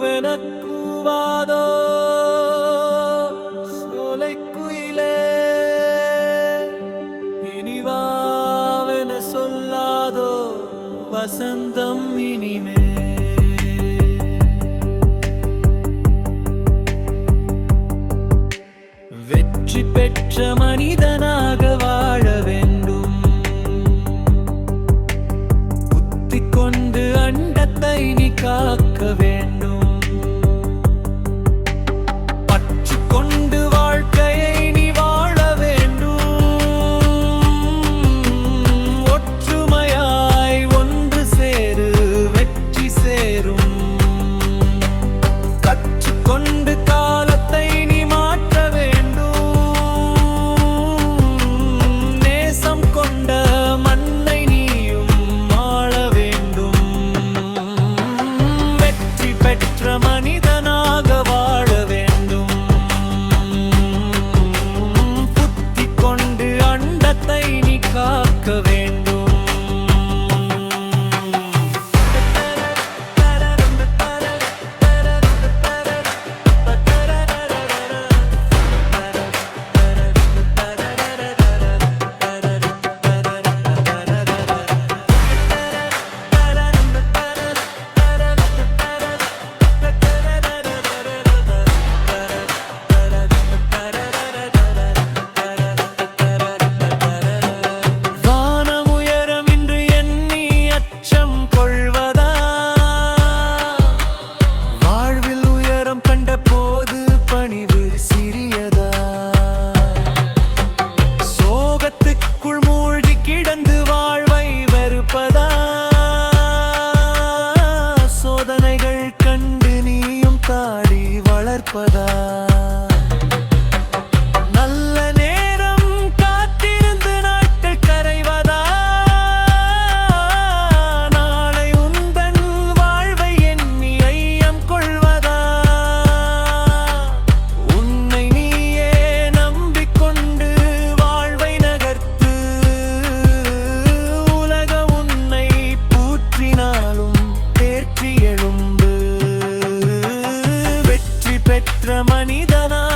கூவெனக் கூவாதோ சோலை குயிலே இனிவாவென சொல்லாதோ? வசந்தம் இனிமே. cover பெற்ற மனிதனா?